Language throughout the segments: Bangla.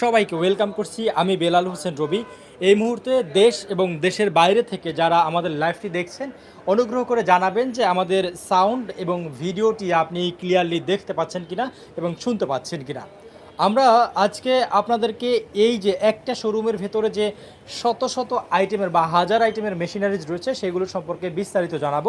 সবাইকে ওয়েলকাম করছি। আমি বেলাল হোসেন রবি। এই মুহূর্তে দেশ এবং দেশের বাইরে থেকে যারা আমাদের লাইভটি দেখছেন, অনুগ্রহ করে জানাবেন যে আমাদের সাউন্ড এবং ভিডিওটি আপনি ক্লিয়ারলি দেখতে পাচ্ছেন কিনা এবং শুনতে পাচ্ছেন কিনা। আমরা আজকে আপনাদেরকে এই যে একটা শোরুমের ভেতরে যে শত শত আইটেমের বা হাজার আইটেমের মেশিনারিজ রয়েছে, সেগুলো সম্পর্কে বিস্তারিত জানাব।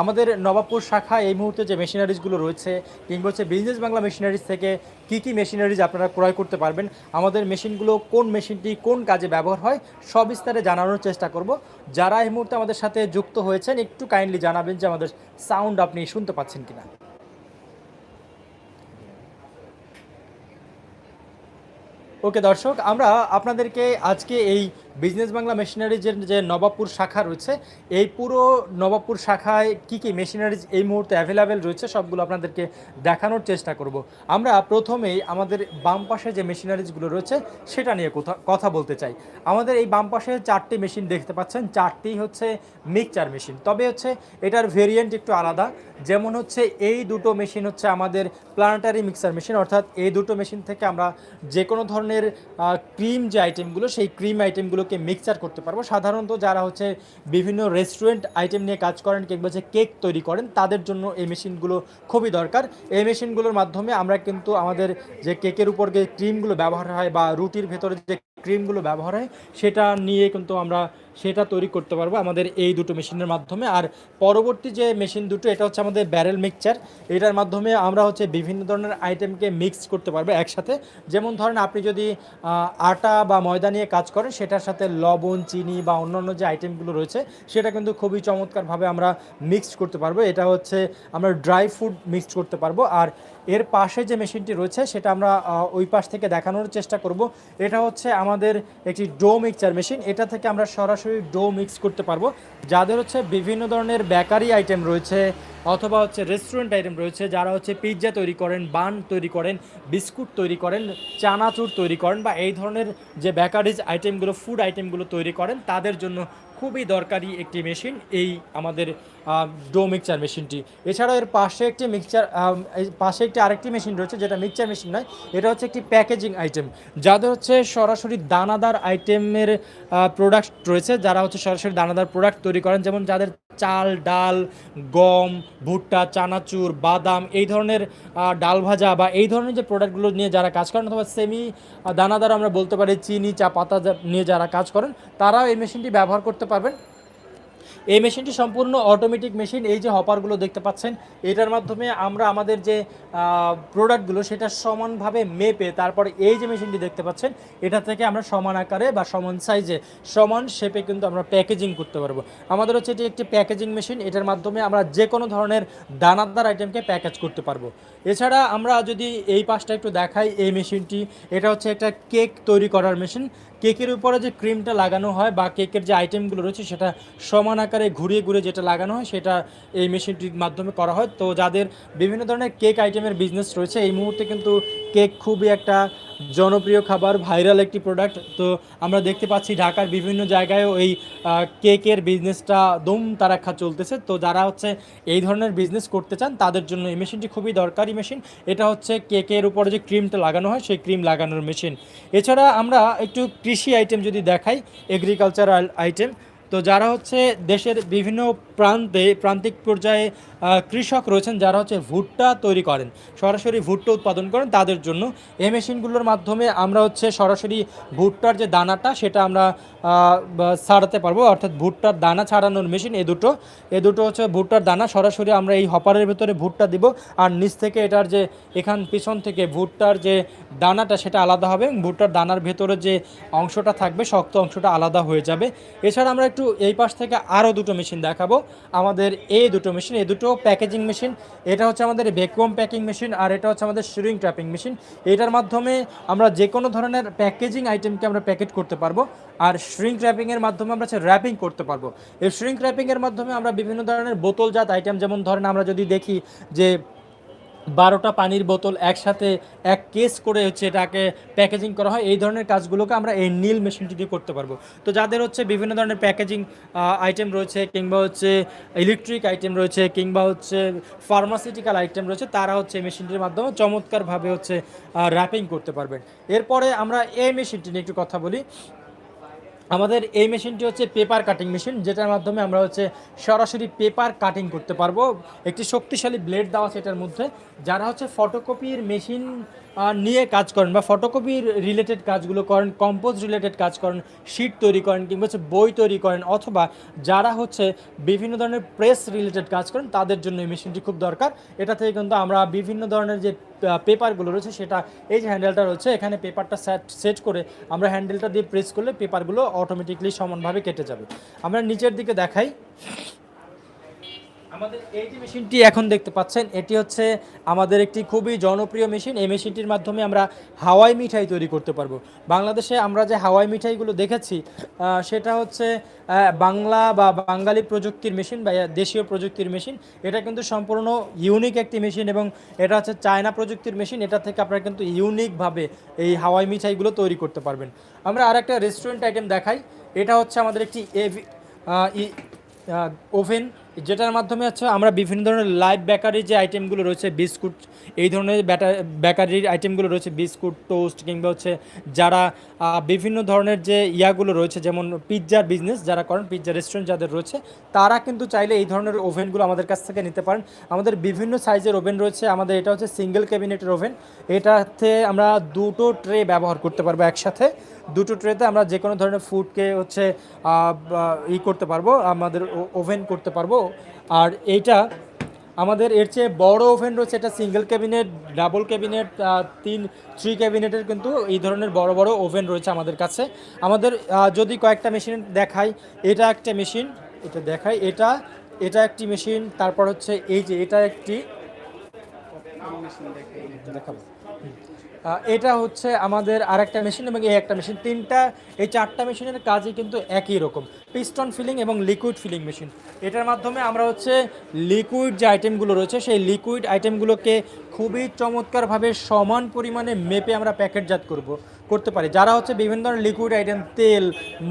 আমাদের নবাবপুর শাখা এই মুহূর্তে যে মেশিনারিজগুলো রয়েছে, কিংবা হচ্ছে বিজনেস বাংলা মেশিনারিজ থেকে কি কি মেশিনারিজ আপনারা ক্রয় করতে পারবেন, আমাদের মেশিনগুলো কোন মেশিনটি কোন কাজে ব্যবহার হয় সব বিস্তারে জানানোর চেষ্টা করব। যারা এই মুহূর্তে আমাদের সাথে যুক্ত হয়েছেন, একটু কাইন্ডলি জানাবেন যে আমাদের সাউন্ড আপনি শুনতে পাচ্ছেন কিনা। ওকে দর্শক আমরা আপনাদেরকে আজকে এই বিজনেস বাংলা মেশিনারিজের যে নবাবপুর শাখা রয়েছে, এই পুরো নবাবপুর শাখায় কি কি মেশিনারিজ এই মুহূর্তে অ্যাভেলেবেল রয়েছে সবগুলো আপনাদেরকে দেখানোর চেষ্টা করব। আমরা প্রথমেই আমাদের বাম পাশে যে মেশিনারিজগুলো রয়েছে, সেটা নিয়ে কথা কথা বলতে চাই। আমাদের এই বাম পাশে চারটি মেশিন দেখতে পাচ্ছেন, চারটি হচ্ছে মিক্সচার মেশিন। তবে হচ্ছে এটার ভেরিয়েন্ট একটু আলাদা। যেমন হচ্ছে এই দুটো মেশিন হচ্ছে আমাদের প্লানেটারি মিক্সার মেশিন অর্থাৎ এই দুটো মেশিন থেকে আমরা যে কোনো ধরনের ক্রিম যে আইটেমগুলো সেই ক্রিম আইটেমগুলোকে মিক্সচার করতে পারব। সাধারণত যারা হচ্ছে বিভিন্ন রেস্টুরেন্ট আইটেম নিয়ে কাজ করেন কিংবা যে কেক তৈরি করেন, তাদের জন্য এই মেশিনগুলো খুবই দরকার। এই মেশিনগুলোর মাধ্যমে আমরা কিন্তু আমাদের যে কেকের উপর যে ক্রিমগুলো ব্যবহার হয় বা রুটির ভেতরে যে ক্রিমগুলো ব্যবহার হয়, সেটা নিয়ে কিন্তু আমরা সেটা তৈরি করতে পারব আমাদের এই দুটো মেশিনের মাধ্যমে। আর পরবর্তী যে মেশিন দুটো, এটা হচ্ছে আমাদের ব্যারেল মিক্সচার এটার মাধ্যমে আমরা হচ্ছে বিভিন্ন ধরনের আইটেমকে মিক্স করতে পারব একসাথে। যেমন ধরেন আপনি যদি আটা বা ময়দা নিয়ে কাজ করেন, সেটার সাথে লবণ, চিনি বা অন্যান্য যে আইটেমগুলো রয়েছে, সেটা কিন্তু খুবই চমৎকারভাবে আমরা মিক্সড করতে পারব। এটা হচ্ছে আমরা ড্রাই ফুড মিক্সড করতে পারব। আর এর পাশে যে মেশিনটি রয়েছে, সেটা আমরা ওই পাশ থেকে দেখানোর চেষ্টা করব। এটা হচ্ছে আমাদের একটি ডো মিক্সচার মেশিন। এটা থেকে আমরা সরাসরি ডো মিক্স করতে পারব। যাদের হচ্ছে বিভিন্ন ধরনের বেকারি আইটেম রয়েছে, অথবা হচ্ছে রেস্টুরেন্ট আইটেম রয়েছে, যারা হচ্ছে পিৎজা তৈরি করেন, বান তৈরি করেন, বিস্কুট তৈরি করেন, চানাচুর তৈরি করেন, বা এই ধরনের যে বেকারিজ আইটেমগুলো, ফুড আইটেমগুলো তৈরি করেন, তাদের জন্য খুবই দরকারি একটি মেশিন, এই আমাদের ডো মিক্সচার মেশিনটি। এছাড়াও এর পাশে একটি মিক্সচার পাশে একটি আরেকটি মেশিন রয়েছে, যেটা মিক্সচার মেশিন নয়, এটা হচ্ছে একটি প্যাকেজিং আইটেম। যাদের হচ্ছে সরাসরি দানাদার আইটেমের প্রোডাক্ট রয়েছে, যারা হচ্ছে সরাসরি দানাদার প্রোডাক্ট তৈরি করেন, যেমন যাদের চাল, ডাল, গম, ভুট্টা, চানাচুর, বাদাম এই ধরনের ডাল ভাজা বা এই ধরনের যে প্রোডাক্টগুলো নিয়ে যারা কাজ করেন অথবা সেমি দানাদার আমরা বলতে পারি, চিনি, চা, পাতা নিয়ে যারা কাজ করেন, তারাও এই মেশিনটি ব্যবহার করতে পারবেন। এই মেশিনটি সম্পূর্ণ অটোমেটিক মেশিন এই যে হপারগুলো দেখতে পাচ্ছেন, এটার মাধ্যমে আমরা আমাদের যে প্রোডাক্টগুলো সেটা সমানভাবে মেপে তারপরে এই যে মেশিনটি দেখতে পাচ্ছেন, এটা থেকে আমরা সমান আকারে বা সমান সাইজে সমান শেপে কিন্তু আমরা প্যাকেজিং করতে পারব। আমাদের হচ্ছে এটি একটি প্যাকেজিং মেশিন এটার মাধ্যমে আমরা যে কোনো ধরনের দানাদার আইটেমকে প্যাকেজ করতে পারব। এছাড়া আমরা যদি এই পাশটা একটু দেখাই, এই মেশিনটি, এটা হচ্ছে একটা কেক তৈরি করার মেশিন। কেকের উপরে যে ক্রিমটা লাগানো হয় বা কেকের যে আইটেমগুলো রয়েছে, সেটা সমান আকারে ঘুরিয়ে ঘুরে যেটা লাগানো হয়, সেটা এই মেশিনটির মাধ্যমে করা হয়। তো যাদের বিভিন্ন ধরনের কেক আইটেমের বিজনেস রয়েছে, এই মুহূর্তে কিন্তু কেক খুবই একটা জনপ্রিয় খাবার, ভাইরাল একটি প্রোডাক্ট তো আমরা দেখতে পাচ্ছি ঢাকার বিভিন্ন জায়গায়ও এই কেকের বিজনেসটা দম তারাক্ষা চলতেছে। তো যারা হচ্ছে এই ধরনের বিজনেস করতে চান, তাদের জন্য এই মেশিনটি খুবই দরকারি মেশিন এটা হচ্ছে কেকের উপরে যে ক্রিমটা লাগানো হয়, সেই ক্রিম লাগানোর মেশিন এছাড়া আমরা একটু কৃষি আইটেম যদি দেখাই এগ্রিকালচারাল আইটেম তো যারা হচ্ছে দেশের বিভিন্ন প্রান্তে, প্রান্তিক পর্যায়ে কৃষক রয়েছেন যারা হচ্ছে ভুট্টা তৈরি করেন। সরাসরি ভুট্টা উৎপাদন করেন তাদের জন্য। এই মেশিনগুলোর মাধ্যমে আমরা হচ্ছে সরাসরি ভুট্টার যে দানাটা, সেটা আমরা ছাড়াতে পারব। অর্থাৎ ভুট্টার দানা ছাড়ানোর মেশিন এ দুটো। এ দুটো হচ্ছে ভুট্টার দানা। সরাসরি আমরা এই হপারের ভেতরে ভুট্টা দিব আর নিচ থেকে এটার যে, এখান পিছন থেকে ভুট্টার যে দানাটা, সেটা আলাদা হবে। ভুট্টার দানার ভেতরে যে অংশটা থাকবে, শক্ত অংশটা আলাদা হয়ে যাবে। এছাড়া আমরা একটু এই পাশ থেকে আরও দুটো মেশিন দেখাবো। আমাদের এই দুটো মেশিন এই দুটো প্যাকেজিং মেশিন, এটা হচ্ছে আমাদের ভ্যাকুয়াম প্যাকিং মেশিন আর এটা হচ্ছে আমাদের শ্রিং ট্র্যাপিং মেশিন এটার মাধ্যমে আমরা যে কোনো ধরনের প্যাকেজিং আইটেমকে আমরা প্যাকেট করতে পারব আর শ্রিঙ্ক র্যাপিংয়ের মাধ্যমে আমরা হচ্ছে র্যাপিং করতে পারব। এই শ্রিঙ্ক র্যাপিংয়ের মাধ্যমে আমরা বিভিন্ন ধরনের বোতলজাত আইটেম যেমন ধরেন আমরা যদি দেখি যে বারোটা পানির বোতল একসাথে এক কেস করে হচ্ছে এটাকে প্যাকেজিং করা হয়। এই ধরনের কাজগুলোকে আমরা এই নীল মেশিনটি দিয়ে করতে পারব। তো যাদের হচ্ছে বিভিন্ন ধরনের প্যাকেজিং আইটেম রয়েছে কিংবা হচ্ছে ইলেকট্রিক আইটেম রয়েছে কিংবা হচ্ছে ফার্মাসিউটিক্যাল আইটেম রয়েছে, তারা হচ্ছে এই মেশিনটির মাধ্যমে চমৎকারভাবে হচ্ছে র্যাপিং করতে পারবেন। এরপরে আমরা এই মেশিনটি নিয়ে একটু কথা বলি। আমাদের এই মেশিনটি হচ্ছে পেপার কাটিং মেশিন, যেটার মাধ্যমে আমরা হচ্ছে সরাসরি পেপার কাটিং করতে পারব। একটি শক্তিশালী ব্লেড দেওয়া সেটার মধ্যে, যারা হচ্ছে ফটোকপির মেশিন নিয়ে কাজ করেন বা ফটোকপির রিলেটেড কাজগুলো করেন কম্পোজ রিলেটেড কাজ করেন শিট তৈরি করেন কিংবা হচ্ছে বই তৈরি করেন অথবা যারা হচ্ছে বিভিন্ন ধরনের প্রেস রিলেটেড কাজ করেন, তাদের জন্য এই মেশিনটি খুব দরকার। এটা থেকে কিন্তু আমরা বিভিন্ন ধরনের যে পেপারগুলো রয়েছে সেটা, এই যে হ্যান্ডেলটা রয়েছে, এখানে পেপারটা সেট সেট করে আমরা হ্যান্ডেলটা দিয়ে প্রেস করলে পেপারগুলো অটোমেটিকলি সমানভাবে কেটে যাবে। আমরা নিচের দিকে দেখাই। আমাদের এই যে মেশিনটি এখন দেখতে পাচ্ছেন, এটি হচ্ছে আমাদের একটি খুবই জনপ্রিয় মেশিন। এই মেশিনটির মাধ্যমে আমরা হাওয়াই মিঠাই তৈরি করতে পারব। বাংলাদেশে আমরা যে হাওয়াই মিঠাইগুলো দেখেছি সেটা হচ্ছে বাংলা বা বাঙালি প্রযুক্তির মেশিন বা দেশীয় প্রযুক্তির মেশিন। এটা কিন্তু সম্পূর্ণ ইউনিক একটি মেশিন এবং এটা হচ্ছে চায়না প্রযুক্তির মেশিন। এটা থেকে আপনারা কিন্তু ইউনিকভাবে এই হাওয়াই মিঠাইগুলো তৈরি করতে পারবেন। আমরা আর একটা রেস্টুরেন্ট আইটেম দেখাই। এটা হচ্ছে আমাদের একটি এভি ওভেন যেটার মাধ্যমে হচ্ছে আমরা বিভিন্ন ধরনের লাইভ বেকারির যে আইটেমগুলো রয়েছে বিস্কুট এই ধরনের বেকারির আইটেমগুলো রয়েছে বিস্কুট টোস্ট কিংবা হচ্ছে যারা বিভিন্ন ধরনের যে ইয়াগুলো রয়েছে, যেমন পিৎজার বিজনেস যারা করেন পিৎজা রেস্টুরেন্ট যাদের রয়েছে, তারা কিন্তু চাইলে এই ধরনের ওভেনগুলো আমাদের কাছ থেকে নিতে পারেন। আমাদের বিভিন্ন সাইজের ওভেন রয়েছে, আমাদের এটা হচ্ছে সিঙ্গেল ক্যাবিনেটের ওভেন এটাতে আমরা দুটো ট্রে ব্যবহার করতে পারব একসাথে। দুটো ট্রেতে আমরা যে কোনো ধরনের ফুডকে হচ্ছে ই করতে পারব, আমাদের ওভেন করতে পারব। আর এইটা আমাদের এর চেয়ে বড় ওভেন রয়েছে এটা সিঙ্গেল ক্যাবিনেট ডাবল ক্যাবিনেট তিন থ্রি ক্যাবিনেটের কিন্তু এই ধরনের বড় বড় ওভেন রয়েছে আমাদের কাছে। আমাদের যদি কয়েকটা মেশিন দেখাই এটা একটা মেশিন এটা দেখাই এটা এটা একটি মেশিন তারপর হচ্ছে এই যে এটা একটি দেখাবো। এটা হচ্ছে আমাদের আরেকটা মেশিন এবং এই একটা মেশিন তিনটা, এই চারটা মেশিনের কাজই কিন্তু একই রকম। পিস্টন ফিলিং এবং লিকুইড ফিলিং মেশিন এটার মাধ্যমে আমরা হচ্ছে লিকুইড যে আইটেমগুলো রয়েছে, সেই লিকুইড আইটেমগুলোকে খুবই চমৎকারভাবে সমান পরিমাণে মেপে আমরা প্যাকেটজাত করব, করতে পারি। যারা হচ্ছে বিভিন্ন ধরনের লিকুইড আইটেম তেল,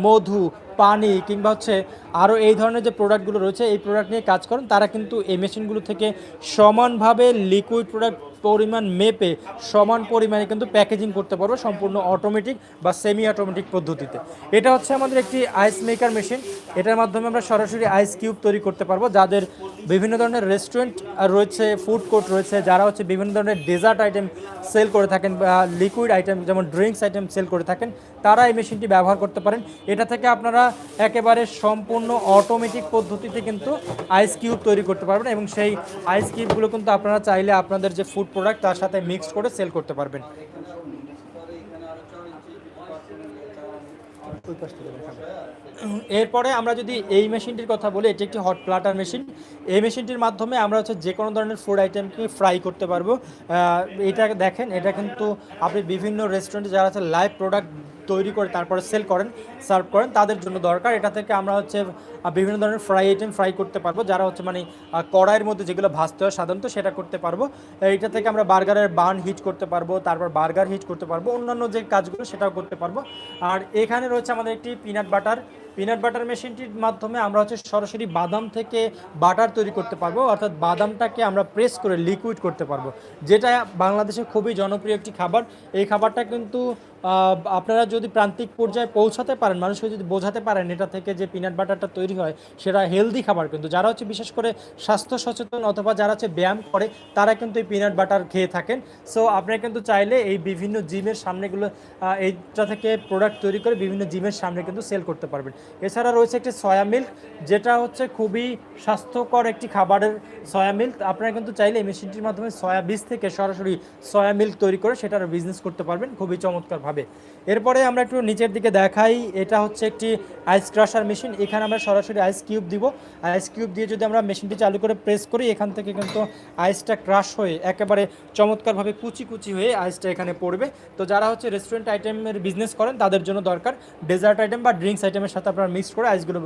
মধু, পানি কিংবা হচ্ছে আরও এই ধরনের যে প্রোডাক্টগুলো রয়েছে, এই প্রোডাক্ট নিয়ে কাজ করেন, তারা কিন্তু এই মেশিনগুলো থেকে সমানভাবে লিকুইড প্রোডাক্ট পরিমাণ মেপে সমান পরিমাণে কিন্তু প্যাকেজিং করতে পারব সম্পূর্ণ অটোমেটিক বা সেমি অটোমেটিক পদ্ধতিতে। এটা হচ্ছে আমাদের একটি আইস মেকার মেশিন এটার মাধ্যমে আমরা সরাসরি আইস কিউব তৈরি করতে পারব, যাদের বিভিন্ন ধরনের রেস্টুরেন্ট রয়েছে ফুড কোর্ট রয়েছে, যারা হচ্ছে বিভিন্ন ধরনের ডেজার্ট আইটেম সেল করে থাকেন বা লিকুইড আইটেম যেমন ড্রিঙ্কস আইটেম সেল করে থাকেন, তারা এই মেশিনটি ব্যবহার করতে পারেন। এটা থেকে আপনারা একেবারে সম্পূর্ণ অটোমেটিক পদ্ধতিতে কিন্তু আইস কিউব তৈরি করতে পারবেন এবং সেই আইস কিউবগুলো কিন্তু আপনারা চাইলে আপনাদের যে ফুড প্রোডাক্ট তার সাথে মিক্স করে সেল করতে পারবেন। এরপরে আমরা যদি এই মেশিনটির কথা বলি, এটি একটি হট প্লাটার মেশিন এই মেশিনটির মাধ্যমে আমরা হচ্ছে যে কোনো ধরনের ফুড আইটেমকে ফ্রাই করতে পারব। এটা দেখেন, এটা কিন্তু আপনি বিভিন্ন রেস্টুরেন্টে যারা আছে লাইভ প্রোডাক্ট তৈরি করে তারপরে সেল করেন সার্ভ করেন, তাদের জন্য দরকার। এটা থেকে আমরা হচ্ছে বিভিন্ন ধরনের ফ্রাই আইটেম ফ্রাই করতে পারব, যারা হচ্ছে মানে কড়াইয়ের মধ্যে যেগুলো ভাজতে হয় সাধারণত সেটা করতে পারব। এটা থেকে আমরা বার্গারের বান হিট করতে পারব, তারপর বার্গার হিট করতে পারব, অন্যান্য যে কাজগুলো সেটাও করতে পারব। আর এখানে রয়েছে আমাদের একটি পিনাট বাটার পিনাট বাটার মেশিনটির মাধ্যমে আমরা হচ্ছে সরাসরি বাদাম থেকে বাটার তৈরি করতে পারব, অর্থাৎ বাদামটাকে আমরা প্রেস করে লিকুইড করতে পারব, যেটা বাংলাদেশে খুবই জনপ্রিয় একটি খাবার। এই খাবারটা কিন্তু আপনারা যদি প্রান্তিক পর্যায়ে পৌঁছাতে পারেন, মানুষকে যদি বোঝাতে পারেন এটা থেকে যে পিনাট বাটারটা তৈরি হয়, সেটা হেলদি খাবার কিন্তু। যারা হচ্ছে বিশেষ করে স্বাস্থ্য সচেতন অথবা যারা হচ্ছে ব্যায়াম করে, তারা কিন্তু এই পিনাট বাটার খেয়ে থাকেন। সো আপনারা কিন্তু চাইলে এই বিভিন্ন জিমের সামনেগুলো এইটা থেকে প্রোডাক্ট তৈরি করে বিভিন্ন জিমের সামনে কিন্তু সেল করতে পারবেন। এছাড়া রয়েছে একটি সয়া মিল্ক যেটা হচ্ছে খুবই স্বাস্থ্যকর একটি খাবারের সয়া মিল্ক আপনারা কিন্তু চাইলে এই মেশিনটির মাধ্যমে সয়া বীজ থেকে সরাসরি সয়া মিল্ক তৈরি করে সেটার বিজনেস করতে পারবেন। খুবই চমৎকারভাবে সুন্দরভাবে এরপরে আমরা একটু নিচের দিকে দেখাই। এটা হচ্ছে একটি আইস ক্রাশার মেশিন এখানে আমরা সরাসরি আইস কিউব দিব। আইস কিউব দিয়ে যদি আমরা মেশিনটি চালু করে প্রেস করি, এখান থেকে কিন্তু আইসটা ক্রাশ হয়ে, একেবারে চমৎকারভাবে কুচি কুচি হয়ে আইসটা এখানে পড়বে। তো যারা হচ্ছে রেস্টুরেন্ট আইটেমের বিজনেস করেন, তাদের জন্য দরকার ডেজার্ট আইটেম বা ড্রিঙ্কস আইটেমের সাথে আপনারা মিক্স করে আইসগুলো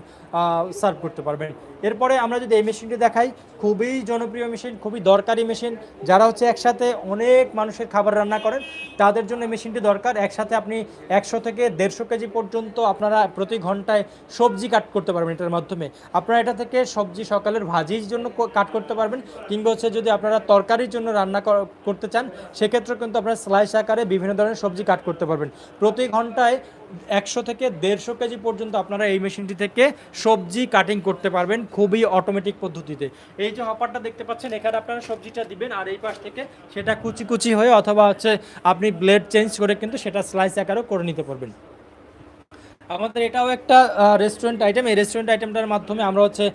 সার্ভ করতে পারবেন। এরপরে আমরা যদি এই মেশিনটি দেখাই, খুবই জনপ্রিয় মেশিন খুবই দরকারি মেশিন যারা হচ্ছে একসাথে অনেক মানুষের খাবার রান্না করেন, তাদের জন্য মেশিনটি দরকার। একসাথে আপনি একশো থেকে দেড়শো কেজি পর্যন্ত আপনারা প্রতি ঘন্টায় সবজি কাট করতে পারবেন এটার মাধ্যমে। আপনারা এটা থেকে সবজি সকালের ভাজির জন্য কাট করতে পারবেন, কিংবা হচ্ছে যদি আপনারা তরকারির জন্য রান্না কর- করতে চান সেক্ষেত্রে কিন্তু আপনারা স্লাইস আকারে বিভিন্ন ধরনের সবজি কাট করতে পারবেন। প্রতি ঘন্টায় একশো থেকে দেড়শো কেজি পর্যন্ত আপনারা এই মেশিনটি থেকে সবজি কাটিং করতে পারবেন খুবই অটোমেটিক পদ্ধতিতে। এই যে হপারটা দেখতে পাচ্ছেন, এখানে আপনারা সবজিটা দিবেন, আর এই পাশ থেকে সেটা কুচি কুচি হয়ে অথবা হচ্ছে আপনি ব্লেড চেঞ্জ করে কিন্তু সেটা স্লাইস আকারও করে নিতে পারবেন। আমাদের এটাও একটা রেস্টুরেন্ট আইটেম এই রেস্টুরেন্ট আইটেমটার মাধ্যমে আমরা হচ্ছে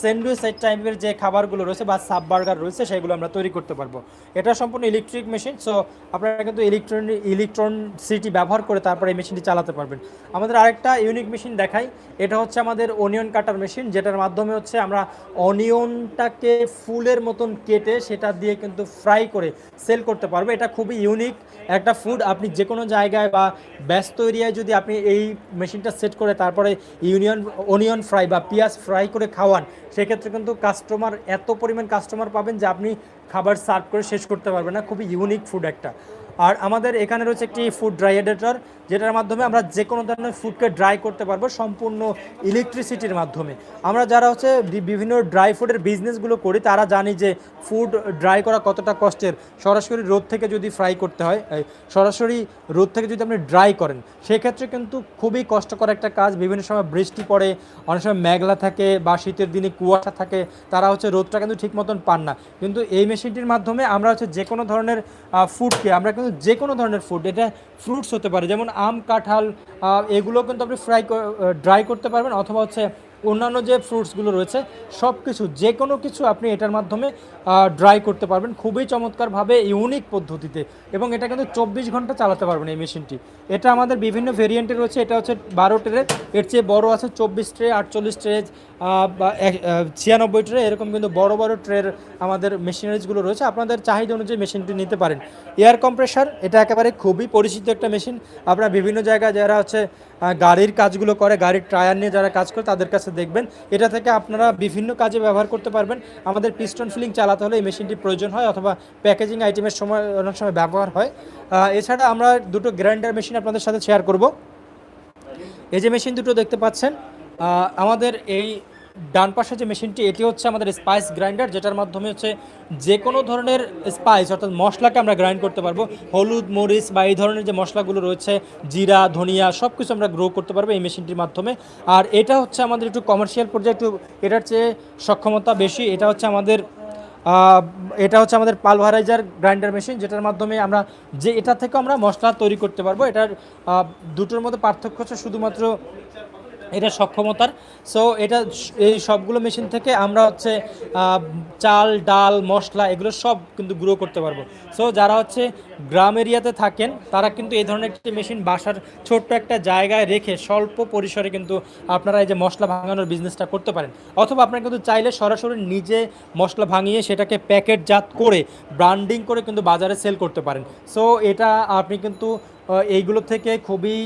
স্যান্ডউইচ টাইপের যে খাবারগুলো রয়েছে বা সাব বার্গার রয়েছে, সেগুলো আমরা তৈরি করতে পারব। এটা সম্পূর্ণ ইলেকট্রিক মেশিন সো আপনারা কিন্তু ইলেকট্রনিক ইলেকট্রন সিটি ব্যবহার করে তারপরে এই মেশিনটি চালাতে পারবেন। আমাদের আরেকটা ইউনিক মেশিন দেখাই। এটা হচ্ছে আমাদের অনিয়ন কাটার মেশিন যেটার মাধ্যমে হচ্ছে আমরা অনিয়নটাকে ফুলের মতন কেটে সেটা দিয়ে কিন্তু ফ্রাই করে সেল করতে পারব। এটা খুবই ইউনিক একটা ফুড আপনি যে কোনো জায়গায় বা ব্যস্ত এরিয়ায় যদি আপনি এই মেশিনটা সেট করে তারপরে ইউনিয়ন অনিয়ন ফ্রাই বা পেঁয়াজ ফ্রাই করে খাওয়ান, সেক্ষেত্রে কিন্তু কাস্টমার এত পরিমাণ কাস্টমার পাবেন যে আপনি খাবার সার্ভ করে শেষ করতে পারবেন না। খুবই ইউনিক ফুড একটা। আর আমাদের এখানে রয়েছে একটি ফুড ড্রাই এডিটর যেটার মাধ্যমে আমরা যে কোনো ধরনের ফুডকে ড্রাই করতে পারব সম্পূর্ণ ইলেকট্রিসিটির মাধ্যমে। আমরা যারা হচ্ছে বিভিন্ন ড্রাই ফুডের বিজনেসগুলো করি, তারা জানি যে ফুড ড্রাই করা কতটা কষ্টের। সরাসরি রোদ থেকে যদি ফ্রাই করতে হয় সরাসরি রোদ থেকে যদি আপনি ড্রাই করেন, সেক্ষেত্রে কিন্তু খুবই কষ্টকর একটা কাজ। বিভিন্ন সময় বৃষ্টি পড়ে, অনেক সময় মেঘলা থাকে বা শীতের দিনে কুয়াশা থাকে, তারা হচ্ছে রোদটা কিন্তু ঠিক মতন পান না। কিন্তু এই মেশিনটির মাধ্যমে আমরা হচ্ছে যে কোনো ধরনের ফুডকে আমরা কিন্তু যে কোনো ধরনের ফুড এটা ফ্রুটস হতে পারে, যেমন আম, কাঁঠাল এগুলো কিন্তু আপনি ফ্রাই ড্রাই করতে পারবেন, অথবা হচ্ছে অন্যান্য যে ফ্রুটসগুলো রয়েছে সব কিছু যে কোনো কিছু আপনি এটার মাধ্যমে ড্রাই করতে পারবেন, খুবই চমৎকারভাবে ইউনিক পদ্ধতিতে, এবং এটা কিন্তু চব্বিশ ঘণ্টা চালাতে পারবেন এই মেশিনটি। এটা আমাদের বিভিন্ন ভেরিয়েন্টে রয়েছে, এটা হচ্ছে বারো ট্রে, এর চেয়ে বড় আছে চব্বিশ ট্রে, আটচল্লিশ ট্রে ছিয়ানব্বই ট্রে, এরকম কিন্তু বড় বড় ট্রের আমাদের মেশিনারিজগুলো রয়েছে। আপনাদের চাহিদা অনুযায়ী মেশিনটি নিতে পারেন। এয়ার কম্প্রেসার, এটা একেবারে খুবই পরিচিত একটা মেশিন। আপনারা বিভিন্ন জায়গায় যারা হচ্ছে গাড়ির কাজগুলো করে, গাড়ির টায়ার নিয়ে যারা কাজ করে, তাদের কাছে দেখবেন। এটা থেকে আপনারা বিভিন্ন কাজে ব্যবহার করতে পারবেন। আমাদের পিস্টন ফিলিং চালাতে হলে এই মেশিনটি প্রয়োজন হয়, অথবা প্যাকেজিং আইটেমের সময়, অনেক সময় ব্যবহার হয়। এছাড়া আমরা দুটো গ্রাইন্ডার মেশিন আপনাদের সাথে শেয়ার করব। এই যে মেশিন দুটো দেখতে পাচ্ছেন আমাদের এই ডান পাশে যে মেশিনটি, এটি হচ্ছে আমাদের স্পাইস গ্রাইন্ডার যেটার মাধ্যমে হচ্ছে যে কোনো ধরনের স্পাইস অর্থাৎ মশলাকে আমরা গ্রাইন্ড করতে পারব। হলুদ, মরিচ বা এই ধরনের যে মশলাগুলো রয়েছে, জিরা, ধনিয়া সব কিছু আমরা গ্রো করতে পারব এই মেশিনটির মাধ্যমে। আর এটা হচ্ছে আমাদের একটু কমার্শিয়াল পর্যায়ে একটু এটার চেয়ে সক্ষমতা বেশি। এটা হচ্ছে আমাদের এটা হচ্ছে আমাদের পালভারাইজার গ্রাইন্ডার মেশিন যেটার মাধ্যমে আমরা যে এটা থেকে আমরা মশলা তৈরি করতে পারব। এটার দুটোর মধ্যে পার্থক্য হচ্ছে শুধুমাত্র এটা সক্ষমতার। সো এটা এই সবগুলো মেশিন থেকে আমরা হচ্ছে চাল, ডাল, মশলা এগুলো সব কিন্তু গ্রো করতে পারব। সো যারা হচ্ছে গ্রাম এরিয়াতে থাকেন, তারা কিন্তু এই ধরনের একটি মেশিন বাসার ছোট্ট একটা জায়গায় রেখে স্বল্প পরিসরে কিন্তু আপনারা এই যে মশলা ভাঙানোর বিজনেসটা করতে পারেন। অথবা আপনারা কিন্তু চাইলে সরাসরি নিজে মশলা ভাঙিয়ে সেটাকে প্যাকেটজাত করে ব্র্যান্ডিং করে কিন্তু বাজারে সেল করতে পারেন। সো এটা আপনি কিন্তু এইগুলো থেকে খুবই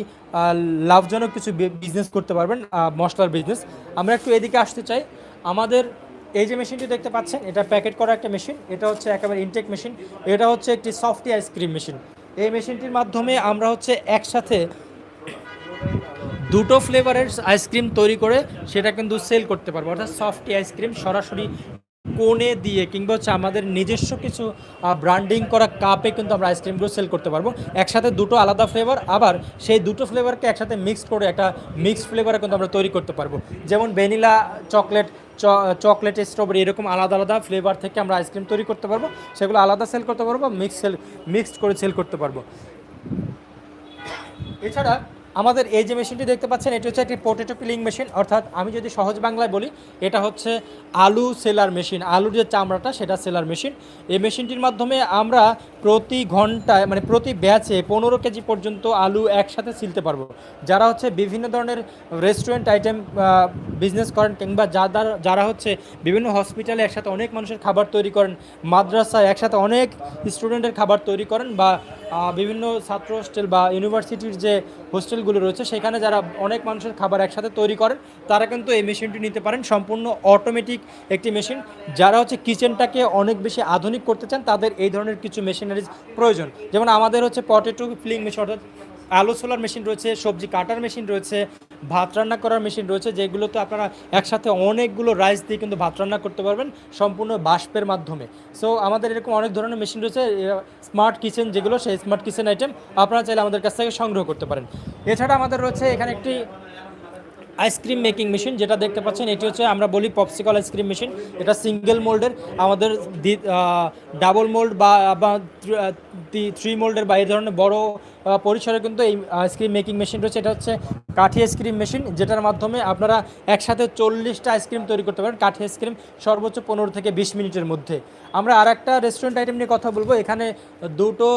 লাভজনক কিছু বিজনেস করতে পারবেন মশলার বিজনেস আমরা একটু এদিকে আসতে চাই। আমাদের এই যে মেশিনটি দেখতে পাচ্ছেন, এটা প্যাকেট করা একটা মেশিন এটা হচ্ছে একেবারে ইনটেক মেশিন এটা হচ্ছে একটি সফটি আইসক্রিম মেশিন এই মেশিনটির মাধ্যমে আমরা হচ্ছে একসাথে দুটো ফ্লেভারের আইসক্রিম তৈরি করে সেটা কিন্তু সেল করতে পারব। অর্থাৎ সফটি আইসক্রিম সরাসরি কোণে দিয়ে কিংবা হচ্ছে আমাদের নিজস্ব কিছু ব্র্যান্ডিং করা কাপে কিন্তু আমরা আইসক্রিমগুলো সেল করতে পারব। একসাথে দুটো আলাদা ফ্লেভার আবার সেই দুটো ফ্লেভারকে একসাথে মিক্স করে একটা মিক্সড ফ্লেভারে কিন্তু আমরা তৈরি করতে পারব। যেমন ভ্যানিলা চকলেট চকলেট স্ট্রবেরি এরকম আলাদা আলাদা ফ্লেভার থেকে আমরা আইসক্রিম তৈরি করতে পারব। সেগুলো আলাদা সেল করতে পারব মিক্স সেল মিক্সড করে সেল করতে পারব। এছাড়া আমাদের এই যে মেশিনটি দেখতে পাচ্ছেন, এটি হচ্ছে একটি পোটেটো পিলিং মেশিন অর্থাৎ আমি যদি সহজ বাংলায় বলি, এটা হচ্ছে আলু সেলার মেশিন আলুর যে চামড়াটা, সেটা সেলার মেশিন এই মেশিনটির মাধ্যমে আমরা প্রতি ঘন্টায় মানে প্রতি ব্যাচে পনেরো কেজি পর্যন্ত আলু একসাথে সিলতে পারব। যারা হচ্ছে বিভিন্ন ধরনের রেস্টুরেন্ট আইটেম বিজনেস করেন কিংবা যারা যারা হচ্ছে বিভিন্ন হসপিটালে একসাথে অনেক মানুষের খাবার তৈরি করেন, মাদ্রাসায় একসাথে অনেক স্টুডেন্টের খাবার তৈরি করেন বা বিভিন্ন ছাত্র হোস্টেল বা ইউনিভার্সিটির যে হোস্টেলগুলো রয়েছে, সেখানে যারা অনেক মানুষের খাবার একসাথে তৈরি করেন, তারা কিন্তু এই মেশিনটি নিতে পারেন। সম্পূর্ণ অটোমেটিক একটি মেশিন যারা হচ্ছে কিচেনটাকে অনেক বেশি আধুনিক করতে চান, তাদের এই ধরনের কিছু মেশিনারিজ প্রয়োজন। যেমন আমাদের হচ্ছে পটেটো ফিলিং মেশিন অর্থাৎ আলু সোলার মেশিন রয়েছে, সবজি কাটার মেশিন রয়েছে, ভাত রান্না করার মেশিন রয়েছে, যেগুলোতে আপনারা একসাথে অনেকগুলো রাইস দিয়ে কিন্তু ভাত রান্না করতে পারবেন সম্পূর্ণ বাষ্পের মাধ্যমে। সো আমাদের এরকম অনেক ধরনের মেশিন রয়েছে স্মার্ট কিচেন যেগুলো, সেই স্মার্ট কিচেন আইটেম আপনারা চাইলে আমাদের কাছ থেকে সংগ্রহ করতে পারেন। এছাড়া আমাদের রয়েছে এখানে একটি আইসক্রিম মেকিং মেশিন যেটা দেখতে পাচ্ছেন, এটি হচ্ছে আমরা বলি পপসিকল আইসক্রিম মেশিন এটা সিঙ্গেল মোল্ডের আমাদের ডাবল মোল্ড বা থ্রি মোল্ডের বা এই ধরনের বড় পরিসরে কিন্তু এই আইসক্রিম মেকিং মেশিন রয়েছে। এটা হচ্ছে কাঠি আইসক্রিম মেশিন যেটার মাধ্যমে আপনারা একসাথে চল্লিশটা আইসক্রিম তৈরি করতে পারেন। কাঠি আইসক্রিম সর্বোচ্চ পনেরো থেকে বিশ মিনিটের মধ্যে। আমরা আর একটা রেস্টুরেন্ট আইটেম নিয়ে কথা বলব। এখানে দুটো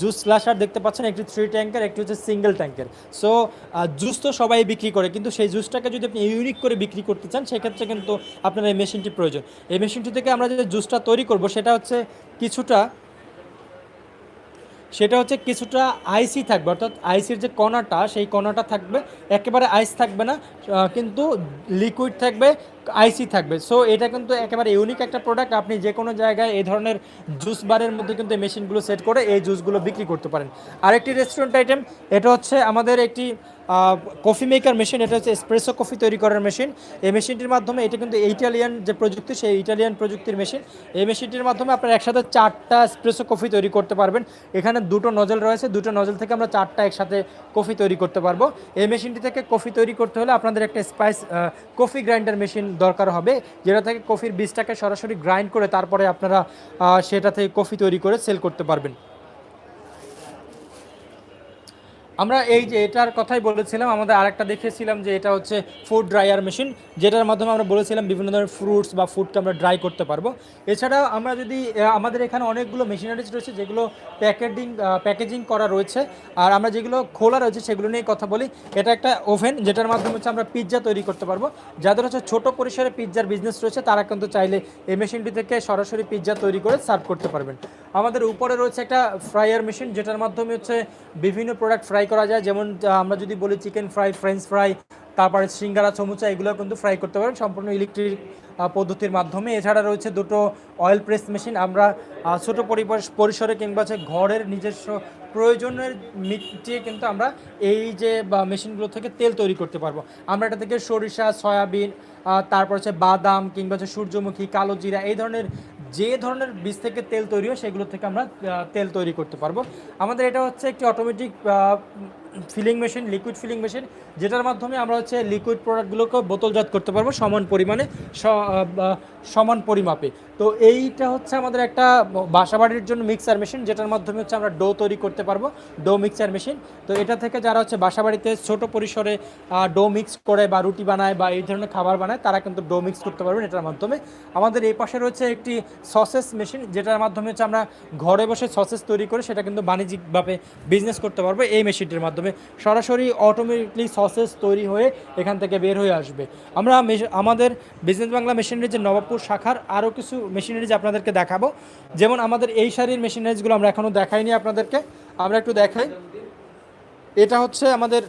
জুস স্লাশার দেখতে পাচ্ছেন। একটি থ্রি ট্যাঙ্কের একটি হচ্ছে সিঙ্গেল ট্যাঙ্কের সো জুস তো সবাই বিক্রি করে, কিন্তু সেই জুসটাকে যদি আপনি ইউনিক করে বিক্রি করতে চান, সেক্ষেত্রে কিন্তু আপনার এই মেশিনটি প্রয়োজন। এই মেশিনটি থেকে আমরা যে জুসটা তৈরি করব, সেটা হচ্ছে কিছুটা সেটা হচ্ছে কিছুটা আইসি থাকবে, অর্থাৎ আইসির যে কণাটা, সেই কণাটা থাকবে, একেবারে আইস থাকবে না কিন্তু লিকুইড থাকবে আইসি থাকবে। সো এটা কিন্তু একেবারে ইউনিক একটা প্রোডাক্ট আপনি যে কোনো জায়গায় এই ধরনের জুস বারের মধ্যে কিন্তু মেশিনগুলো সেট করে এই জুসগুলো বিক্রি করতে পারেন। আরেকটি রেস্টুরেন্ট আইটেম এটা হচ্ছে আমাদের একটি কফি মেকার মেশিন এটা হচ্ছে এসপ্রেসো কফি তৈরি করার মেশিন এই মেশিনটির মাধ্যমে এটা কিন্তু ইটালিয়ান যে প্রযুক্তি, সেই ইটালিয়ান প্রযুক্তির মেশিন এই মেশিনটির মাধ্যমে আপনারা একসাথে চারটা এসপ্রেসো কফি তৈরি করতে পারবেন। এখানে দুটো নজল রয়েছে। দুটো নজল থেকে আমরা চারটা একসাথে কফি তৈরি করতে পারব। এই মেশিনটি থেকে কফি তৈরি করতে হলে আপনাদের একটা স্পাইস কফি গ্রাইন্ডার মেশিন দরকার হবে, যেটা থেকে কফির বীজটাকে সরাসরি গ্রাইন্ড করে তারপরে আপনারা সেটা থেকে কফি তৈরি করে সেল করতে পারবেন। আমরা এই যে এটার কথাই বলেছিলাম, আমাদের আরেকটা দেখিয়েছিলাম যে এটা হচ্ছে ফুড ড্রায়ার মেশিন যেটার মাধ্যমে আমরা বলেছিলাম বিভিন্ন ধরনের ফ্রুটস বা ফুডকে আমরা ড্রাই করতে পারব। এছাড়া আমরা যদি আমাদের এখানে অনেকগুলো মেশিনারিজ রয়েছে যেগুলো প্যাকেটিং প্যাকেজিং করা রয়েছে, আর আমরা যেগুলো খোলা রয়েছে সেগুলো নিয়ে কথা বলি। এটা একটা ওভেন যেটার মাধ্যমে হচ্ছে আমরা পিৎজা তৈরি করতে পারব। যাদের হচ্ছে ছোট পরিসরে পিৎজার বিজনেস রয়েছে, তারা কিন্তু চাইলে এই মেশিনটি থেকে সরাসরি পিৎজা তৈরি করে সার্ভ করতে পারবেন। আমাদের উপরে রয়েছে একটা ফ্রাইয়ার মেশিন যেটার মাধ্যমে হচ্ছে বিভিন্ন প্রোডাক্ট ফ্রাই করা যায়। যেমন আমরা যদি বলি চিকেন ফ্রাই ফ্রেঞ্চ ফ্রাই তারপরে সিঙ্গারা চমুচা এগুলো কিন্তু ফ্রাই করতে পারেন সম্পূর্ণ ইলেকট্রিক পদ্ধতির মাধ্যমে। এছাড়া রয়েছে দুটো অয়েল প্রেস মেশিন আমরা ছোট পরিসরে কিংবা হচ্ছে ঘরের নিজস্ব প্রয়োজনের মিটিয়ে কিন্তু আমরা এই যে মেশিনগুলো থেকে তেল তৈরি করতে পারব। আমরা এটা থেকে সরিষা, সয়াবিন তারপর হচ্ছে বাদাম কিংবা হচ্ছে সূর্যমুখী, কালো জিরা, এই ধরনের যে ধরনের বীজ থেকে তেল তৈরি হয়, সেগুলো থেকে আমরা তেল তৈরি করতে পারব। আমাদের এটা হচ্ছে একটি automatic filling machine liquid filling machine যেটার মাধ্যমে আমরা হচ্ছে লিকুইড প্রোডাক্টগুলোকে বোতলজাত করতে পারব সমান পরিমাণে সমান পরিমাপে। তো এইটা হচ্ছে আমাদের একটা বাসাবাড়ির জন্য মিক্সার মেশিন যেটার মাধ্যমে হচ্ছে আমরা ডো তৈরি করতে পারব ডো মিক্সার মেশিন তো এটা থেকে যারা হচ্ছে বাসাবাড়িতে ছোট পরিসরে ডো মিক্স করে বা রুটি বানায় বা এই ধরনের খাবার বানায়, তারা কিন্তু ডো মিক্স করতে পারবেন এটার মাধ্যমে। আমাদের এই পাশে রয়েছে একটি সসেস মেশিন যেটার মাধ্যমে হচ্ছে আমরা ঘরে বসে সসেস তৈরি করে সেটা কিন্তু বাণিজ্যিকভাবে বিজনেস করতে পারব এই মেশিনটির মাধ্যমে। সরাসরি অটোমেটিকলি সসেস তৈরি হয়ে এখান থেকে বের হয়ে আসবে। আমরা আমাদের বিজনেস বাংলা মেশিনারি যে নবাবপুর শাখার আরও কিছু মেশিনারিজ আপনাদেরকে দেখাবো। যেমন আমাদের এই শাড়ির মেশিনারিজগুলো আমরা এখনও দেখাইনি আপনাদেরকে। আমরা একটু দেখাই। এটা হচ্ছে আমাদের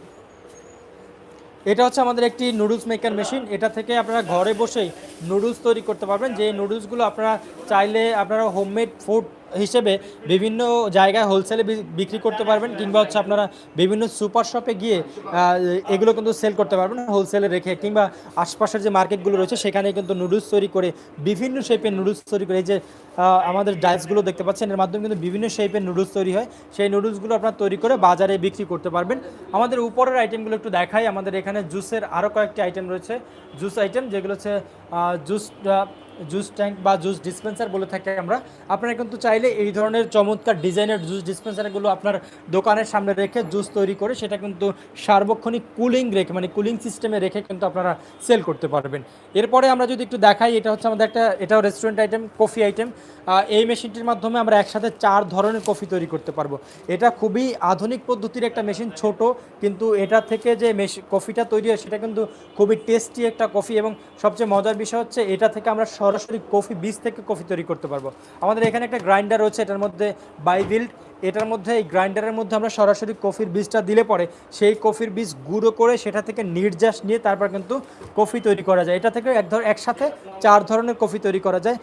এটা হচ্ছে আমাদের একটি নুডলস মেকার মেশিন এটা থেকে আপনারা ঘরে বসেই নুডলস তৈরি করতে পারবেন। যে নুডলসগুলো আপনারা চাইলে আপনারা হোমমেড ফুড হিসেবে বিভিন্ন জায়গায় হোলসেলে বিক্রি করতে পারবেন কিংবা হচ্ছে আপনারা বিভিন্ন সুপার শপে গিয়ে এগুলো কিন্তু সেল করতে পারবেন হোলসেলে রেখে কিংবা আশপাশের যে মার্কেটগুলো রয়েছে সেখানে কিন্তু নুডলস তৈরি করে, বিভিন্ন শেপের নুডলস তৈরি করে, এই যে আমাদের ডাইসগুলো দেখতে পাচ্ছেন, এর মাধ্যমে কিন্তু বিভিন্ন শেপের নুডলস তৈরি হয়। সেই নুডলসগুলো আপনারা তৈরি করে বাজারে বিক্রি করতে পারবেন। আমাদের উপরের আইটেমগুলো একটু দেখাই, আমাদের এখানে জুসের আরও কয়েকটি আইটেম রয়েছে। জুস আইটেম যেগুলো হচ্ছে জুস জুস ট্যাঙ্ক বা জুস ডিসপেন্সার বলে থাকি আমরা। আপনারা কিন্তু চাইলে এই ধরনের চমৎকার ডিজাইনের জুস ডিসপেন্সারগুলো আপনার দোকানের সামনে রেখে জুস তৈরি করে সেটা কিন্তু সার্বক্ষণিক কুলিং রেখে মানে কুলিং সিস্টেমে রেখে কিন্তু আপনারা সেল করতে পারবেন। এরপরে আমরা যদি একটু দেখাই, এটা হচ্ছে আমাদের একটা, এটাও রেস্টুরেন্ট আইটেম কফি আইটেম এই মেশিনটির মাধ্যমে আমরা একসাথে চার ধরনের কফি তৈরি করতে পারব। এটা খুবই আধুনিক পদ্ধতির একটা মেশিন, ছোট, কিন্তু এটা থেকে যে কফিটা তৈরি হয় সেটা কিন্তু খুবই টেস্টি একটা কফি এবং সবচেয়ে মজার বিষয় হচ্ছে, এটা থেকে আমরা সরাসরি কফি, বীজ থেকে কফি তৈরি করতে পারব। আমাদের এখানে একটা গ্রাইন্ডার রয়েছে, এটার মধ্যে বাইবিল্ড এটার মধ্যে, এই গ্রাইন্ডারের মধ্যে আমরা সরাসরি কফির বীজটা দিলে পরে সেই কফির বীজ গুঁড়ো করে সেটা থেকে নির্যাস নিয়ে তারপর কিন্তু কফি তৈরি করা যায়। এটা থেকে এক ধর, একসাথে চার ধরনের কফি তৈরি করা যায়।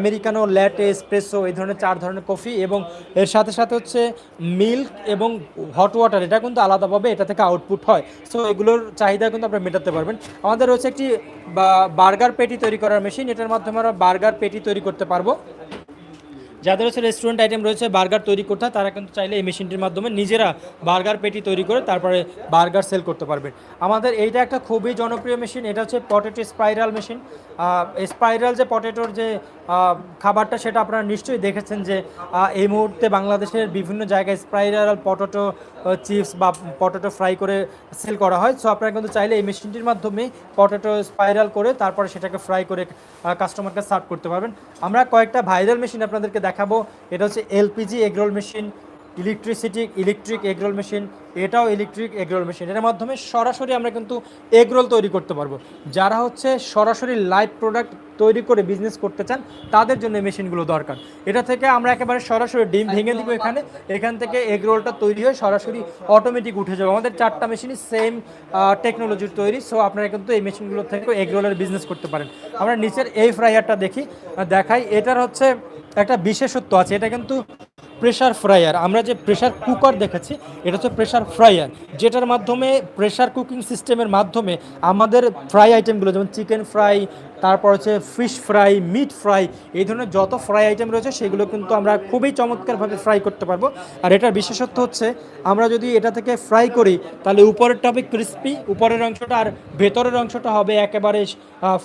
আমেরিকানো ল্যাটে স্প্রেসো এই ধরনের চার ধরনের কফি এবং এর সাথে সাথে হচ্ছে মিল্ক এবং হট ওয়াটার এটা কিন্তু আলাদাভাবে এটা থেকে আউটপুট হয়। সো এগুলোর চাহিদা কিন্তু আপনারা মেটাতে পারবেন। আমাদের রয়েছে একটি বার্গার পেটি তৈরি করার মেশিন এটার মাধ্যমে আমরা বার্গার পেটি তৈরি করতে পারব। যাদের হচ্ছে রেস্টুরেন্ট আইটেম রয়েছে বার্গার তৈরি করতে হয়, তারা কিন্তু চাইলে এই মেশিনটির মাধ্যমে নিজেরা বার্গার পেটি তৈরি করে তারপরে বার্গার সেল করতে পারবেন আমাদের এইটা একটা খুবই জনপ্রিয় মেশিন এটা হচ্ছে পটেটো স্পাইরাল মেশিন স্পাইরাল যে পটেটোর যে খাবারটা, সেটা আপনারা নিশ্চয়ই দেখেছেন যে এই মুহূর্তে বাংলাদেশের বিভিন্ন জায়গায় স্পাইরাল পটেটো চিপস বা পটেটো ফ্রাই করে সেল করা হয়। সো আপনারা কিন্তু চাইলে এই মেশিনটির মাধ্যমে পটেটো স্পাইরাল করে তারপরে সেটাকে ফ্রাই করে কাস্টমারকে সার্ভ করতে পারবেন। আমরা কয়েকটা ভাইরাল মেশিন আপনাদেরকে দেখাবো। এটা হচ্ছে LPG egg roll machine, electricity, electric egg roll machine, এটাও ইলেকট্রিক এগরোল মেশিন। এর মাধ্যমে সরাসরি আমরা কিন্তু এগরোল তৈরি করতে পারব। যারা হচ্ছে সরাসরি লাইভ প্রোডাক্ট তৈরি করে বিজনেস করতে চান, তাদের জন্য মেশিনগুলো দরকার। এটা থেকে আমরা একেবারে সরাসরি ডিম ভেঙে দিব এখানে। এখান থেকে এগরোলটা তৈরি হয়ে সরাসরি অটোমেটিক উঠে যাবে। আমাদের চারটা মেশিনই সেম টেকনোলজির তৈরি সো আপনারা কিন্তু এই মেশিনগুলো থেকে এগরোলের বিজনেস করতে পারেন। আমরা নিচের এই ফ্রাইয়ারটা দেখি, দেখাই। এটার হচ্ছে একটা বিশেষত্ব আছে, এটা কিন্তু প্রেশার ফ্রায়ার আমরা যে প্রেশার কুকার দেখেছি, এটা হচ্ছে প্রেশার ফ্রায়ার যেটার মাধ্যমে প্রেশার কুকিং সিস্টেমের মাধ্যমে আমাদের ফ্রাই আইটেমগুলো যেমন চিকেন ফ্রাই তারপর হচ্ছে ফিশ ফ্রাই মিট ফ্রাই এই ধরনের যত ফ্রাই আইটেম রয়েছে, সেগুলো কিন্তু আমরা খুবই চমৎকারভাবে ফ্রাই করতে পারব। আর এটার বিশেষত্ব হচ্ছে, আমরা যদি এটা থেকে ফ্রাই করি, তাহলে উপরেরটা হবে ক্রিস্পি উপরের অংশটা আর ভেতরের অংশটা হবে একেবারে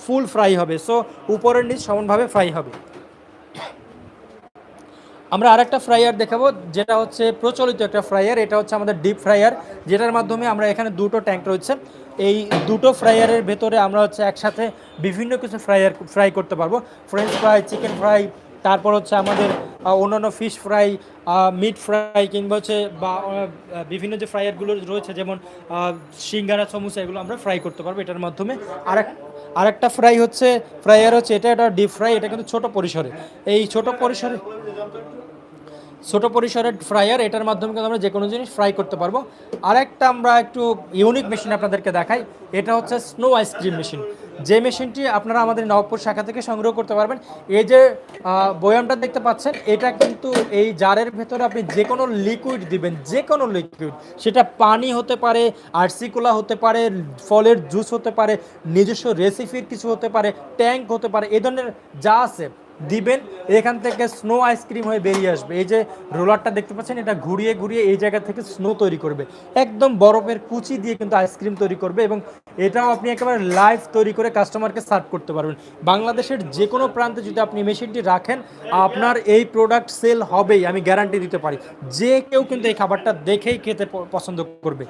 ফুল ফ্রাই হবে। সো উপরের নিচ সমানভাবে ফ্রাই হবে। আমরা আরেকটা ফ্রাইয়ার দেখাবো, যেটা হচ্ছে প্রচলিত একটা ফ্রাইয়ার, এটা হচ্ছে আমাদের ডিপ ফ্রাইয়ার যেটার মাধ্যমে আমরা এখানে দুটো ট্যাঙ্ক রয়েছে। এই দুটো ফ্রাইয়ারের ভেতরে আমরা হচ্ছে একসাথে বিভিন্ন কিছু ফ্রাইয়ার ফ্রাই করতে পারব। ফ্রেঞ্চ ফ্রাই চিকেন ফ্রাই তারপর হচ্ছে আমাদের অন্যান্য ফিশ ফ্রাই মিট ফ্রাই কিংবা হচ্ছে বা বিভিন্ন যে ফ্রাইয়ারগুলো রয়েছে, যেমন সিঙ্গারা, সমুচা, এগুলো আমরা ফ্রাই করতে পারব এটার মাধ্যমে। আরেক, আরেকটা ফ্রাই হচ্ছে ফ্রাইয়ার হচ্ছে, এটা এটা ডিপ ফ্রাই এটা কিন্তু ছোট পরিসরে। এই ছোট পরিসরে ছোট পরিসরের ফ্রায়ার, এটার মাধ্যমে কিন্তু আমরা যে কোনো জিনিস ফ্রাই করতে পারব। আরেকটা আমরা একটু ইউনিক মেশিন আপনাদেরকে দেখাই, এটা হচ্ছে স্নো আইসক্রিম মেশিন যে মেশিনটি আপনারা আমাদের নবপুর শাখা থেকে সংগ্রহ করতে পারবেন, এই যে বয়ামটা দেখতে পাচ্ছেন, এটা কিন্তু এই জারের ভেতরে আপনি যে কোনো লিকুইড দিবেন যে কোনো লিকুইড সেটা পানি হতে পারে, আরসিকোলা হতে পারে, ফলের জুস হতে পারে, নিজস্ব রেসিপির কিছু হতে পারে ট্যাঙ্ক হতে পারে, এ ধরনের যা আছে দিবেন, এখান থেকে স্নো আইসক্রিম হয়ে বেরিয়ে আসবে। এই যে রোলারটা দেখতে পাচ্ছেন, এটা ঘুরিয়ে ঘুরিয়ে এই জায়গা থেকে স্নো তৈরি করবে। একদম বরফের কুচি দিয়ে কিন্তু আইসক্রিম তৈরি করবে এবং এটাও আপনি একেবারে লাইভ তৈরি করে কাস্টমারকে সার্ভ করতে পারবেন। বাংলাদেশের যে কোনো প্রান্তে যদি আপনি মেশিনটি রাখেন, আপনার এই প্রোডাক্ট সেল হবেই, আমি গ্যারান্টি দিতে পারি। যে কেউ কিন্তু এই খাবারটা দেখেই খেতে পছন্দ করবে।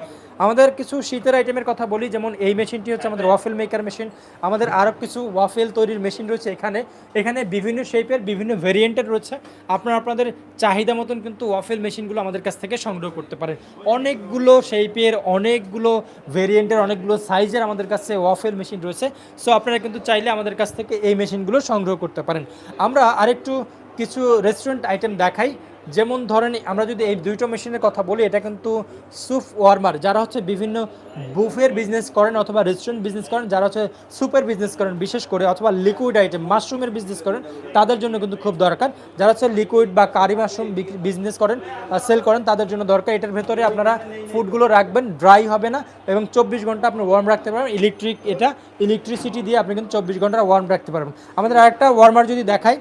আমাদের কিছু শীতের আইটেমের কথা বলি, যেমন এই মেশিনটি হচ্ছে আমাদের ওয়াফেল মেকার মেশিন আমাদের আরও কিছু ওয়াফেল তৈরির মেশিন রয়েছে এখানে। এখানে বিভিন্ন শেপের বিভিন্ন ভেরিয়েন্টের রয়েছে। আপনারা আপনাদের চাহিদা মতন কিন্তু ওয়াফেল মেশিনগুলো আমাদের কাছ থেকে সংগ্রহ করতে পারেন। অনেকগুলো শেপের অনেকগুলো ভেরিয়েন্টের অনেকগুলো সাইজের আমাদের কাছে ওয়াফেল মেশিন রয়েছে। সো আপনারা কিন্তু চাইলে আমাদের কাছ থেকে এই মেশিনগুলো সংগ্রহ করতে পারেন। আমরা আরেকটু কিছু রেস্টুরেন্ট আইটেম দেখাই। যেমন ধরেন, আমরা যদি এই দুইটো মেশিনের কথা বলি, এটা কিন্তু সুপ ওয়ার্মার, যারা হচ্ছে বিভিন্ন বুফের বিজনেস করেন অথবা রেস্টুরেন্ট বিজনেস করেন, যারা হচ্ছে সুপের বিজনেস করেন, বিশেষ করে অথবা লিকুইড আইটেম মাশরুমের বিজনেস করেন, তাদের জন্য কিন্তু খুব দরকার। যারা হচ্ছে লিকুইড বা কারি মাশরুম বিজনেস করেন সেল করেন, তাদের জন্য দরকার। এটার ভেতরে আপনারা ফুডগুলো রাখবেন ড্রাই হবে না এবং চব্বিশ ঘণ্টা আপনি ওয়ার্ম রাখতে পারবেন। ইলেকট্রিক এটা ইলেকট্রিসিটি দিয়ে আপনি কিন্তু চব্বিশ ঘণ্টা ওয়ার্ম রাখতে পারবেন। আমাদের আরেকটা ওয়ার্মার যদি দেখাই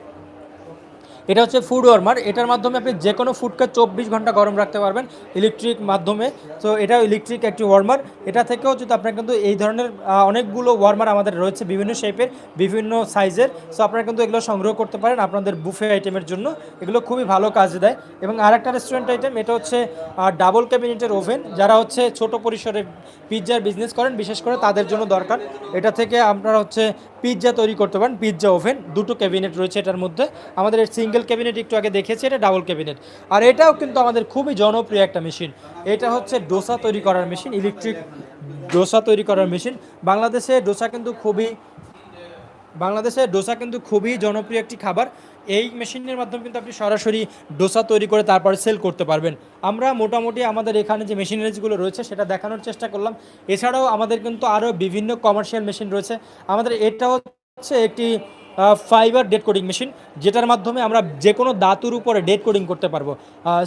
এটা হচ্ছে ফুড ওয়ার্মার এটার মাধ্যমে আপনি যে কোনো ফুডকে চব্বিশ ঘণ্টা গরম রাখতে পারবেন ইলেকট্রিক মাধ্যমে। তো এটা ইলেকট্রিক একটি ওয়ার্মার এটা থেকেও যদি আপনার কিন্তু এই ধরনের অনেকগুলো ওয়ার্মার আমাদের রয়েছে বিভিন্ন শেপের বিভিন্ন সাইজের সো আপনারা কিন্তু এগুলো সংগ্রহ করতে পারেন আপনাদের বুফে আইটেমের জন্য। এগুলো খুবই ভালো কাজ দেয়। এবং আরেকটা রেস্টুরেন্ট আইটেম এটা হচ্ছে ডাবল ক্যাবিনেটের ওভেন যারা হচ্ছে ছোট পরিসরে পিৎজার বিজনেস করেন, বিশেষ করে তাদের জন্য দরকার। এটা থেকে আপনারা হচ্ছে পিৎজা তৈরি করতে পারেন, পিৎজা ওভেন, দুটো ক্যাবিনেট রয়েছে এটার মধ্যে। আমাদের সিঙ্গেল ক্যাবিনেট একটু আগে দেখেছি এটা ডাবল ক্যাবিনেট আর এটাও কিন্তু আমাদের খুবই জনপ্রিয় একটা মেশিন এটা হচ্ছে ডোসা তৈরি করার মেশিন ইলেকট্রিক ডোসা তৈরি করার মেশিন বাংলাদেশে ডোসা কিন্তু খুবই, বাংলাদেশে ডোসা কিন্তু খুবই জনপ্রিয় একটি খাবার। এই মেশিনের মাধ্যমে কিন্তু আপনি সরাসরি ডোসা তৈরি করে তারপরে সেল করতে পারবেন। আমরা মোটামুটি আমাদের এখানে যে মেশিনারিজগুলো রয়েছে সেটা দেখানোর চেষ্টা করলাম। এছাড়াও আমাদের কিন্তু আরও বিভিন্ন কমার্শিয়াল মেশিন রয়েছে। আমাদের এটা হচ্ছে একটি ফাইবার ডেট কোডিং মেশিন যেটার মাধ্যমে আমরা যে কোনো দাতুর উপরে ডেট কোডিং করতে পারব।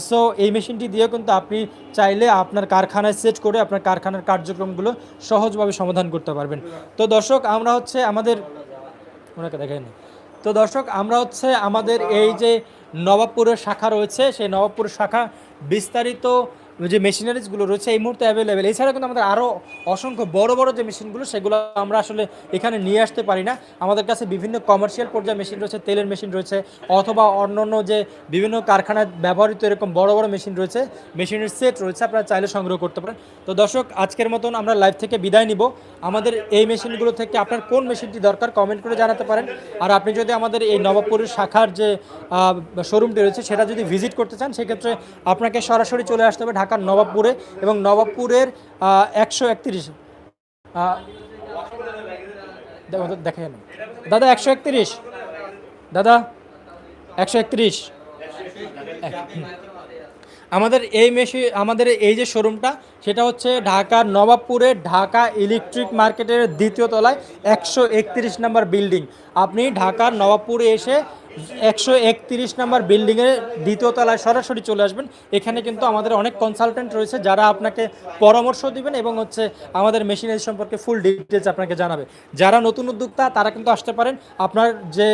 সো এই মেশিনটি দিয়ে কিন্তু আপনি চাইলে আপনার কারখানায় সেট করে আপনার কারখানার কার্যক্রমগুলো সহজভাবে সমাধান করতে পারবেন। তো দর্শক, আমরা হচ্ছে আমাদের, ওনাকে দেখাই না। তো দর্শক আমরা হচ্ছে আমাদের এই যে নবাবপুরের শাখা রয়েছে সেই নবাবপুরের শাখা বিস্তারিত যে মেশিনারিজগুলো রয়েছে এই মুহূর্তে অ্যাভেলেবেল এছাড়া কিন্তু আমাদের আরও অসংখ্য বড় বড় যে মেশিনগুলো সেগুলো আমরা আসলে এখানে নিয়ে আসতে পারি না। আমাদের কাছে বিভিন্ন কমার্শিয়াল পর্যায়ে মেশিন রয়েছে, তেলের মেশিন রয়েছে, অথবা অন্যান্য যে বিভিন্ন কারখানায় ব্যবহৃত এরকম বড় বড় মেশিন রয়েছে মেশিনের সেট রয়েছে, আপনারা চাইলে সংগ্রহ করতে পারেন। তো দর্শক, আজকের মতন আমরা লাইভ থেকে বিদায় নিব। আমাদের এই মেশিনগুলো থেকে আপনার কোন মেশিনটি দরকার কমেন্ট করে জানাতে পারেন। আর আপনি যদি আমাদের এই নবাবপুরের শাখার যে শোরুমটি রয়েছে, সেটা যদি ভিজিট করতে চান, সেক্ষেত্রে আপনাকে সরাসরি চলে আসতে হবে ঢাকার নবাবপুরে এবং নবাবপুরের একশো একত্রিশ দেখে না দাদা, একশো একত্রিশ। দাদা, একশো একত্রিশ। আমাদের এই মেশি, আমাদের এই যে শোরুমটা, সেটা হচ্ছে ঢাকার নবাবপুরে ঢাকা ইলেকট্রিক মার্কেটের দ্বিতীয় তলায় একশো একত্রিশ নম্বর বিল্ডিং। আপনি ঢাকার নবাবপুরে এসে একশো একত্রিশ নম্বর বিল্ডিংয়ের দ্বিতীয় তলায় সরাসরি চলে আসবেন। এখানে কিন্তু আমাদের অনেক কনসালটেন্ট রয়েছে যারা আপনাকে পরামর্শ দিবেন এবং হচ্ছে আমাদের মেশিনারি সম্পর্কে ফুল ডিটেলস আপনাকে জানাবে। যারা নতুন উদ্যোক্তা, তারা কিন্তু আসতে পারেন। আপনার যে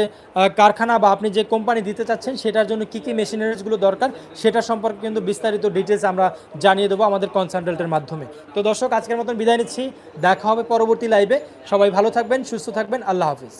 কারখানা বা আপনি যে কোম্পানি দিতে চাচ্ছেন, সেটার জন্য কী কী মেশিনারিজগুলো দরকার, সেটা সম্পর্কে কিন্তু বিস্তারিত ডিটেলস আমরা জানিয়ে দেবো আমাদের কনসালটেন্টের মাধ্যমে। তো দর্শক, আজকের মতন বিদায় নিচ্ছি। দেখা হবে পরবর্তী লাইভে সবাই ভালো থাকবেন, সুস্থ থাকবেন। আল্লাহ হাফিজ।